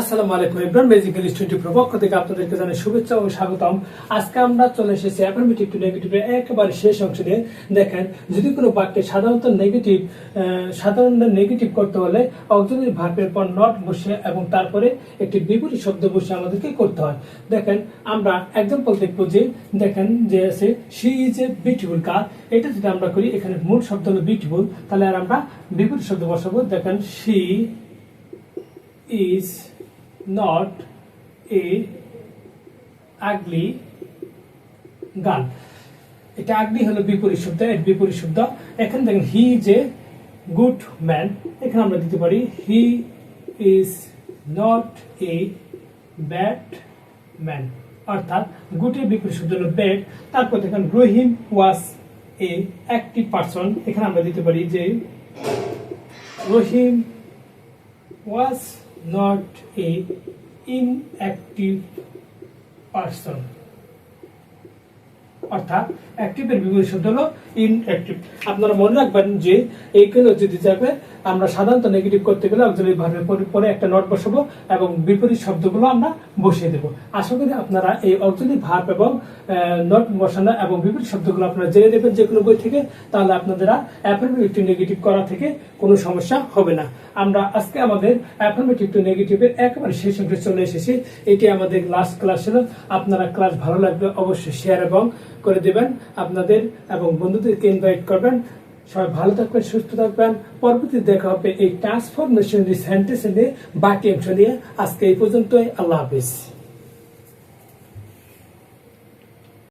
আসসালামু আলাইকুম magical studio থেকে আপনাদেরকে জানাই শুভেচ্ছা ও স্বাগতম। আজকে আমরা চলে এসেছি অ্যাফার্মেটিভ টু একেবারে শেষ অংশ দেখেন, যদি কোনো বাক্যে সাধারণত নেগেটিভ সাধারণত নেগেটিভ করতে হলে অক্সিলারি ভার্বের পর নট বসে এবং তারপরে একটি বিপরীত শব্দ বসে আমাদেরকে করতে হয়। দেখেন, আমরা এক্সাম্পল দেখব যে, দেখেন যে আছে she is a beautiful car এটা যদি আমরা করি, এখানে মূল শব্দ হলো বিউটিফুল তাহলে আর আমরা বিপরীত শব্দ বসাবো। দেখেন she is not a ugly girl এটা আগলি হলো বিপরীত শব্দ, এর বিপরীত শব্দ। এখানে দেখেন he is a good man এখানে আমরা দিতে পারি he is not a bad man অর্থাৎ গুটের বিপরীত শব্দ হলো ব্যাড তারপর দেখেন রহিম ওয়াজ এ অ্যাক্টিভ পারসন এখানে আমরা দিতে পারি যে রহিম was not a inactive person অর্থাৎ অ্যাক্টিভের বিপরীত শব্দ হলো ইনঅ্যাক্টিভ আপনারা মনে রাখবেন যে এইগুলো যদি যাবে আমরা সাধারণত নেগেটিভ করতে গেলে অক্সিলারি ভার্বের পরে- একটা নট বসাবো এবং বিপরীত শব্দগুলো আমরা বসিয়ে দেবো। আশা করি আপনারা এই অক্সিলারি ভার্ব এবং নট বসানো এবং বিপরীত শব্দগুলো আপনারা জেনে দেবেন যে কোনো বই থেকে, তাহলে আপনাদের অ্যাফার্মেটিভ টু নেগেটিভ করা থেকে কোনো সমস্যা হবে না। আমরা আজকে আমাদের অ্যাফার্মেটিভ টু নেগেটিভের একেবারে শেষ অংশে চলে এসেছি। এটি আমাদের লাস্ট ক্লাস ছিল। আপনারা ক্লাস ভালো লাগবে অবশ্যই শেয়ার এবং করে দেবেন আপনাদের এবং বন্ধুদেরকে ইনভাইট করবেন। সবাই ভালো থাকবেন, সুস্থ থাকবেন। পরবর্তী দেখা হবে এই ট্রান্সফরমেশন রিসেন্টেশনে বাকি অংশ নিয়ে। আজকে এই পর্যন্তই, আল্লাহ হাফিজ।